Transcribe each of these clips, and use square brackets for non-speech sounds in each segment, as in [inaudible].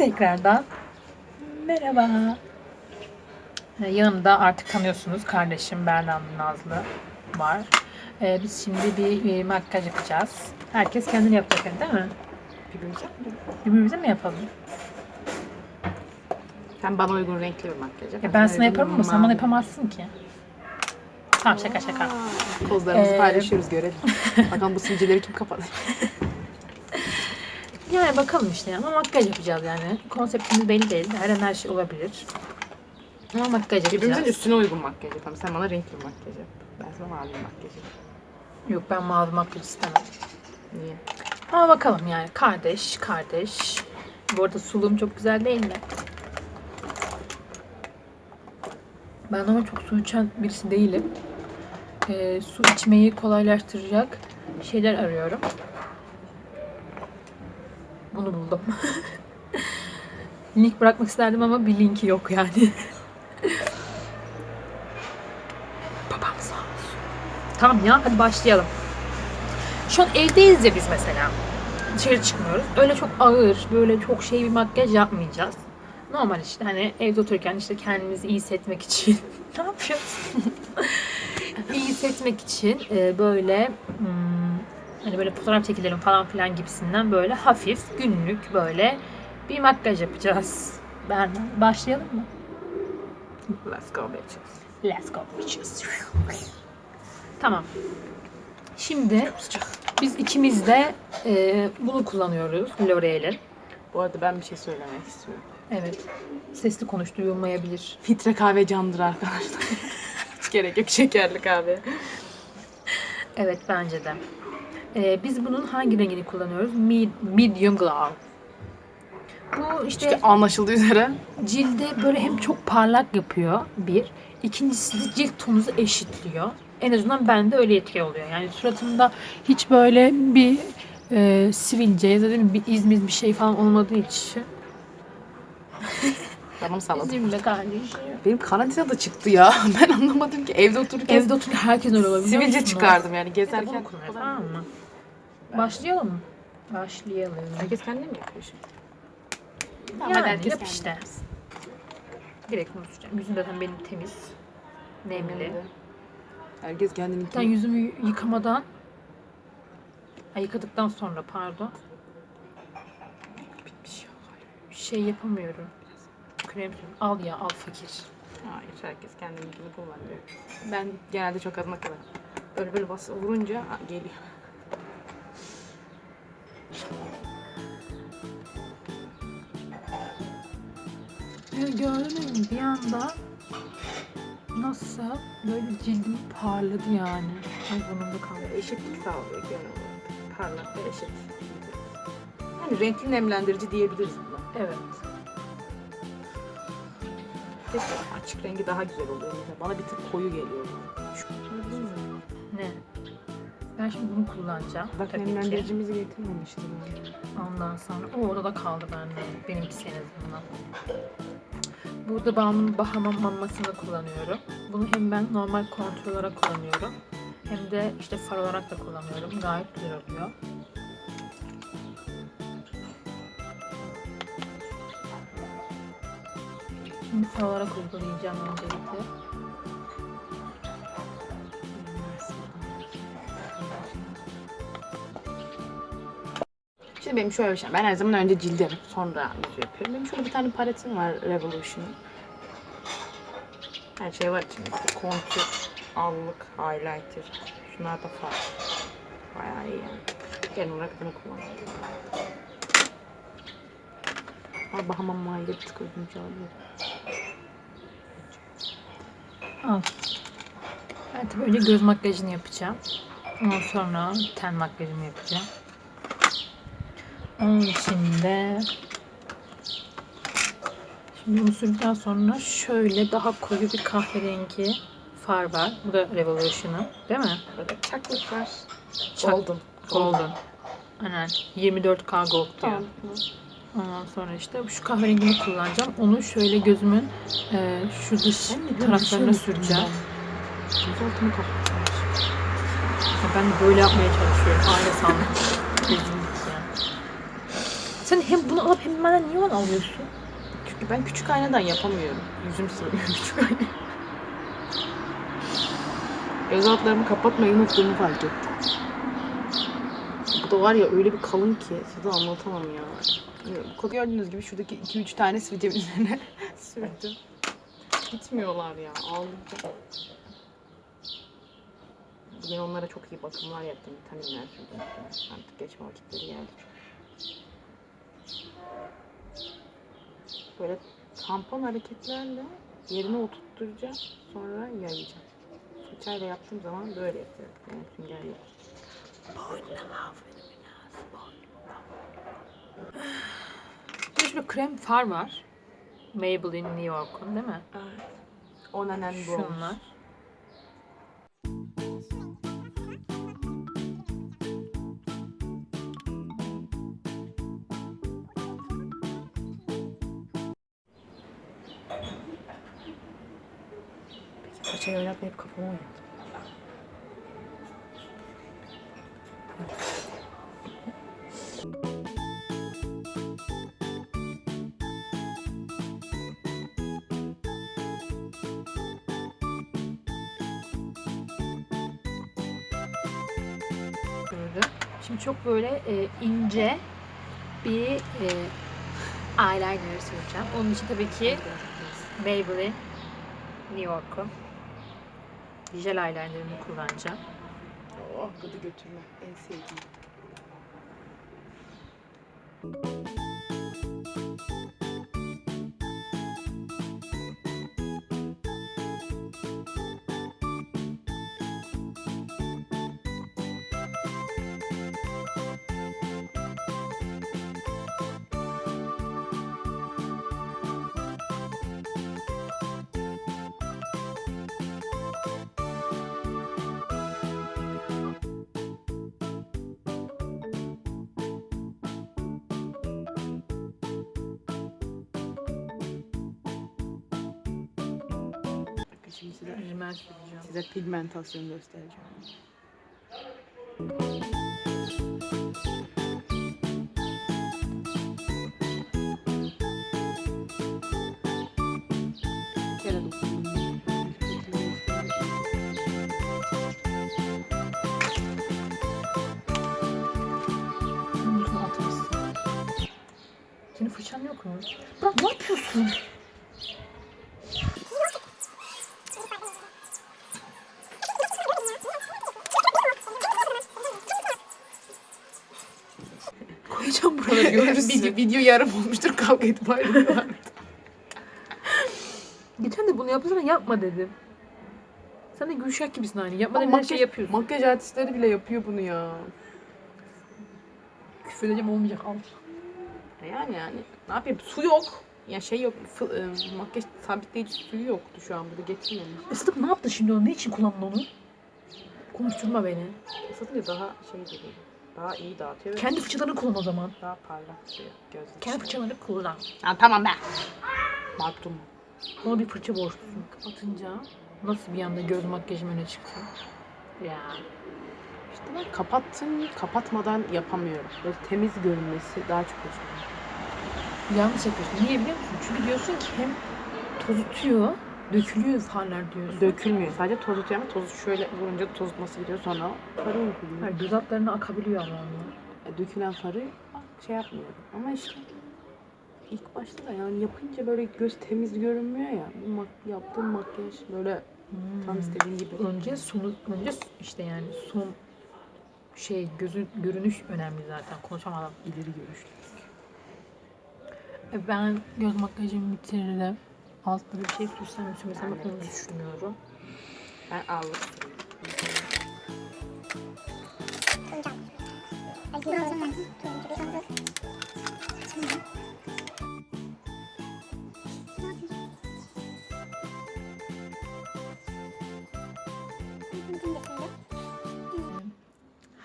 Tekrardan merhaba. Ee, Yanımda artık tanıyorsunuz kardeşim Berna Nazlı var. Ee, biz şimdi bir, e, makyaj yapacağız. Herkes kendini yapacak değil mi? Birbirimize mi? Birbirimize mi yapalım? Sen bana uygun renkli bir makyaj yap. Ya ben sana yaparım ama sen bana yapamazsın ki. Tamam şaka şaka. Pozlarımızı Ee, paylaşıyoruz görelim. Bakalım bu sivilceleri kim kapadı? [laughs] Yani bakalım işte ama makyaj yapacağız yani. Konseptimiz belli değil. Her an her şey olabilir. Ama makyaj Birbirimizin yapacağız. üstüne uygun makyaj yapalım. Sen bana renkli makyaj yap. Ben sana mavi makyaj yapayım. Yok ben mavi makyaj istemem. Niye? Ama bakalım yani kardeş kardeş. Bu arada suluğum çok güzel değil mi? Ben ama çok su içen birisi değilim. Ee, su içmeyi kolaylaştıracak şeyler arıyorum. Bunu buldum. [laughs] Link bırakmak isterdim ama bir linki yok yani. [laughs] Babam sağ olsun. Tamam ya hadi başlayalım. Şu an evdeyiz ya biz mesela. Dışarı çıkmıyoruz. Öyle çok ağır, böyle çok şey bir makyaj yapmayacağız. Normal işte hani evde otururken işte kendimizi iyi hissetmek için. [laughs] ne yapıyorsun? iyi hissetmek için e, böyle hmm, hani böyle fotoğraf çekilelim falan filan gibisinden böyle hafif günlük böyle bir makyaj yapacağız. Ben başlayalım mı? Let's go bitches. Let's go bitches. Tamam. Şimdi biz ikimiz de e, bunu kullanıyoruz. L'Oreal'in. Bu arada ben bir şey söylemek istiyorum. Evet. Sesli konuş duyulmayabilir. Filtre kahve candır arkadaşlar. Hiç [laughs] gerek yok şekerli kahve. Evet bence de. E, biz bunun hangi rengini kullanıyoruz? Mid, medium glow. Bu işte Çünkü anlaşıldığı üzere cilde böyle hem çok parlak yapıyor bir. İkincisi de cilt tonunuzu eşitliyor. En azından bende öyle etki oluyor. Yani suratımda hiç böyle bir e, sivilce ya da bir izmiz bir şey falan olmadığı için. Canım salladım. Üzülme kardeşim. Benim karantinada çıktı ya. [laughs] Ben anlamadım ki evde otururken Evde otururken herkes öyle olabilir. sivilce çıkardım yani gezerken. tamam mı? Başlayalım mı? Başlayalım. Herkes kendine mi yapıyor şimdi? Tamam, Yani herkes yap işte. Direkt bunu süreceğim. Yüzüm zaten benim temiz. Nemli. Herkes kendini Ben yüzümü yıkamadan Ay, yıkadıktan sonra pardon bitmiş ya. şey yapamıyorum. Krem sürüyorum. Al ya al fakir. Hayır herkes kendininkini kullanıyor. Ben genelde çok azına kadar. Böyle böyle bas vurunca ha, geliyor. Ya gördün mü bir anda nasıl böyle cildim parladı yani. Ay burnumda kaldı. Eşitlik sağlıyor genel olarak. Parlak ve eşit. Yani renkli nemlendirici diyebiliriz buna. Evet. Keşke açık rengi daha güzel oluyor. Mesela bana bir tık koyu geliyor. Şu Ne? Ben şimdi bunu kullanacağım. Bak tabii ki. nemlendiricimizi getirmemiştim yani. Ondan sonra o orada kaldı bende. Benimkisi en azından. Burada ben Bahama mamasını kullanıyorum. Bunu hem ben normal kontrol olarak kullanıyorum. Hem de işte far olarak da kullanıyorum. Gayet güzel oluyor. Far olarak uygulayacağım öncelikle. Şimdi benim şöyle bir şey. Ben her zaman önce cildi sonra yüzü yapıyorum. Benim şöyle bir tane paletim var Revolution'ın. Her şey var içinde. Kontür, allık, highlighter. Şunlar da far. Bayağı iyi yani. Genel olarak bunu kullanıyorum. Ama Bahama Mai'de bir tık ödünç alıyor. Al. Ben tabii önce göz makyajını yapacağım. Ondan sonra ten makyajımı yapacağım. Onun için de şimdi bunu sürdükten sonra şöyle daha koyu bir kahverengi far var. Bu da Revolution'ın değil mi? Böyle çaklık var. Çak- Golden. Golden. Aynen. 24K gold diyor. Tamam. Ondan sonra işte şu kahverengini kullanacağım. Onu şöyle gözümün e, şu dış taraflarına süreceğim. Göz altımı kapatmış. Ben de böyle yapmaya çalışıyorum. Aile sandım. Sen hem bunu alıp hem benden niye onu alıyorsun? Çünkü ben küçük aynadan yapamıyorum. Yüzüm sığmıyor [laughs] küçük ayna. Göz altlarımı kapatmayı unuttuğumu fark ettim. Bu da var ya öyle bir kalın ki size anlatamam ya. Gördüğünüz gibi şuradaki 2-3 tane sivilcemin üzerine [laughs] sürdüm. Gitmiyorlar ya. Ağlayacağım. Bugün onlara çok iyi bakımlar yaptım. Vitaminler sürdüm. Artık geçme vakitleri geldi. Böyle tampon hareketlerle yerine oturtturacağım. Sonra yayacağım. Fırçayla yaptığım zaman böyle yapıyorum. Yani sünger yok. Bir de şurada krem far var. Maybelline New York'un değil mi? Evet. On and Bronze. Şunlar. Fırçayı oynatmayıp kafamı oynattım. Çok böyle e, ince bir e, eyeliner süreceğim. Onun için tabii ki Maybelline New York'un jel eyelinerını kullanacağım. Oh, gıdı götürme. En sevdiğim. Şimdi size, Rimel süreceğim. size pigmentasyonu göstereceğim. Senin fırçan yok mu? Bırak ne yapıyorsun? Koyacağım buraları görürsün. video, [laughs] video yarım olmuştur kavga edip ayrılıyorlar. Geçen de bunu yapsana yapma dedim. Sen de Gülşah gibisin aynı. Yapma dediğin her şeyi yapıyorsun. Makyaj artistleri bile yapıyor bunu ya. Küfür edeceğim olmayacak al. Yani yani ne yapayım su yok. Ya şey yok. fı- e, makyaj sabitleyici suyu yoktu şu an burada getirmemiş. Isıtıp ne yaptın şimdi onu? Ne için kullandın onu? Konuşturma beni. Isıtınca daha şey geliyor. Daha iyi dağıtıyor ve Kendi fırçalarını kullan o zaman. daha parlak duruyor gözler. Kendi fırçalarını kullan. Ha, tamam be. Baktım. Bana bir fırça borçlusun. Kapatınca nasıl bir anda göz makyajım öne çıktı? Ya. İşte ben kapattım, kapatmadan yapamıyorum. Böyle temiz görünmesi daha çok hoşuma Yanlış yapıyorsun. Niye biliyor musun? Çünkü diyorsun ki hem tozutuyor, dökülüyor farlar diyorsun. Dökülmüyor. Sadece toz tutuyor ama tozu şöyle vurunca tozutması gidiyor sonra farı uyguluyor. Hayır, göz altlarına akabiliyor ama onlar. E, Dökülen farı şey yapmıyorum. Ama işte ilk başta da yani yapınca böyle göz temiz görünmüyor ya. Bu mak- yaptığım makyaj böyle tam Hmm. istediğim gibi. Önce sonu, önce işte yani son şey gözün görünüş önemli zaten. Konuşamadım. ileri görüşlü. E, Ben göz makyajımı bitirdim. Altına bir şey sürsem sürmesem onu düşünüyorum. Ben allık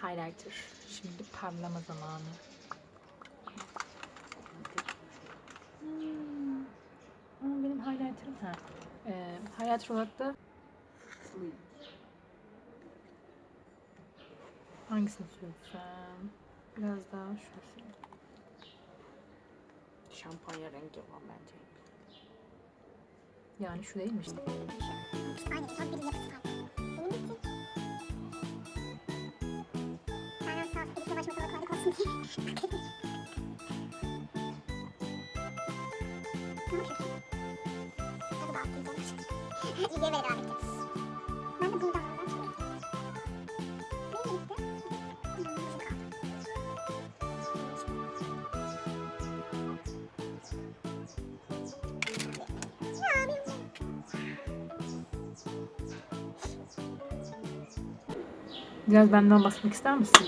Highlighter. Şimdi parlama zamanı. anlatırım. Ha. Ee, hayat Rulat'ta hangisini sürsem? Biraz daha şurası. Şampanya rengi olan bence. Yani şu değil mi işte? Aynen. [laughs] İlgiye ver devam edeceğiz. Ben de bundan Biraz benden bahsetmek ister misin?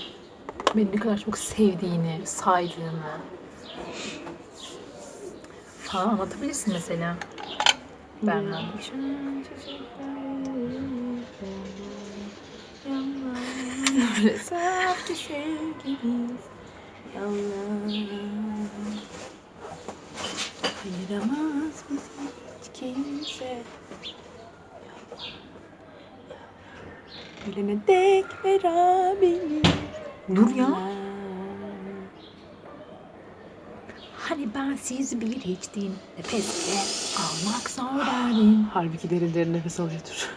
Beni ne kadar çok sevdiğini, saydığını falan anlatabilirsin mesela. Böyle saf Ayıramaz bizi hiç kimse? Ölene dek beraber Dur ya. Hani ben siz bir içtim nefes bile almak zor derdim. Halbuki derin derin nefes alıyordur.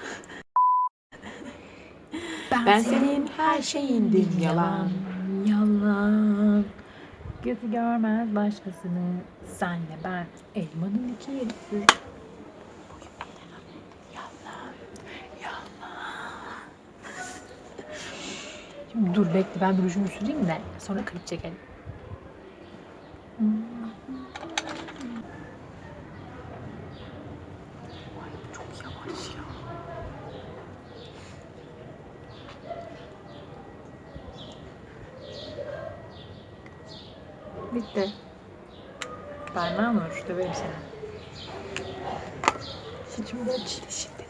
Ben, Ben senin her şeyindim yalan. Yalan. Gözü görmez başkasını. Senle ben elmanın iki yarısı. Şimdi dur bekle ben rujumu süreyim de sonra klip çekelim. Vereyim sana. Saçımı da çile şiddeti.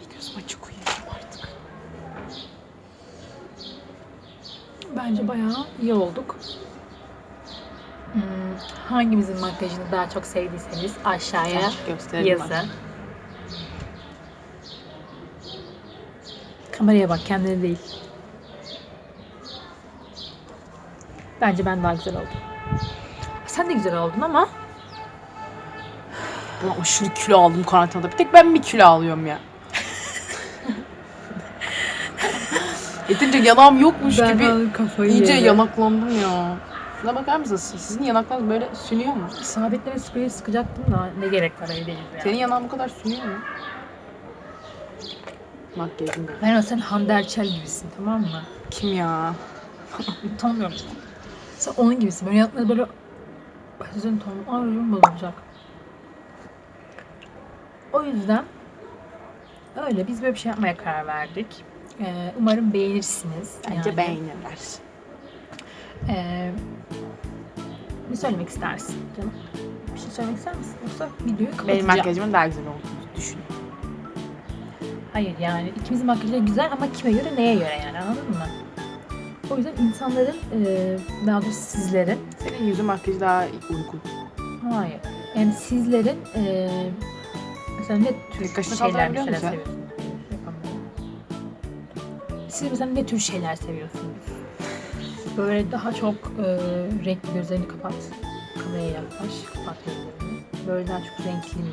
bir gözüm açık uyuyacağım artık. Bence bayağı iyi olduk. Hmm, hangimizin makyajını daha çok sevdiyseniz aşağıya gösterelim. yazın. Kameraya bak kendine değil. Bence ben daha güzel oldum. Sen de güzel oldun ama Ben aşırı kilo aldım karantinada. Bir tek ben mi kilo alıyorum ya? [laughs] Yeterince yanağım yokmuş gibi kafayı iyice yanaklandım ya. Şuna bakar mısınız? Sizin yanaklarınız böyle sünüyor mu? Sabitleme spreyi sıkacaktım da ne gerek var evdeyiz ya. Senin yanağın bu kadar sünüyor mu? Makyajın. Ben o sen Hande Erçel gibisin tamam mı? Kim ya? Tanımıyorum seni. Sen onun gibisin. Böyle yanakları böyle... Sizin ton ağrım bozulacak. O yüzden öyle biz böyle bir şey yapmaya karar verdik. Ee, umarım beğenirsiniz. Bence Yani, beğenirler. Ee, ne söylemek istersin canım? Bir şey söylemek ister misin? Yoksa videoyu kapatacağım. Benim makyajımın daha güzel olduğunu düşünüyorum. Hayır yani ikimizin makyajı da güzel ama kime göre neye göre yani anladın mı? O yüzden insanların, e, daha doğrusu sizlerin Senin yüzün makyajı daha uygun. Hayır. Yani sizlerin eee mesela ne tür kaşını şeyler kaldırabiliyor mesela musun? seviyorsunuz? Yapamıyorum. Siz mesela ne tür şeyler seviyorsunuz? Böyle daha çok eee renkli gözlerini kapat. Kameraya yaklaş. Kapat gözlerini. Böyle daha çok renkli mi?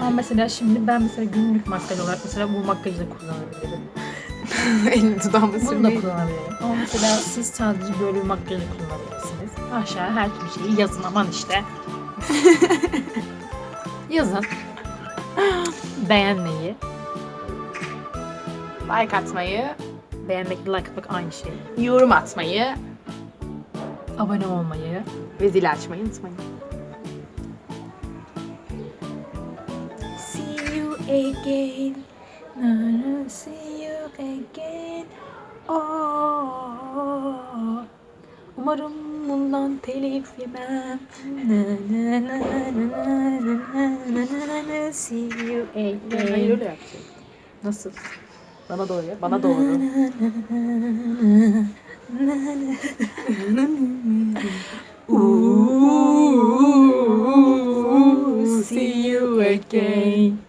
Ama mesela şimdi ben mesela günlük makyaj olarak mesela bu makyajı da kullanabilirim. [laughs] Elini dudağıma Bunu da sürmeyi. kullanabilirim. Ama mesela siz sadece böyle bir makyajı kullanabilirsiniz. Aşağı her türlü şeyi yazın aman işte. [laughs] yazın. Beğenmeyi. Like atmayı, Beğenmekle like atmak aynı şey. yorum atmayı Abone olmayı. ve zil açmayı unutmayın. See you again. Na, na, see again. Oh. Umarım bundan telif yemem. Na, na, na, na, na, na, na, na, na, see you again. Hayır öyle yapacağım. Nasıl? Bana doğru ya. Bana doğru. Ooh, see you again.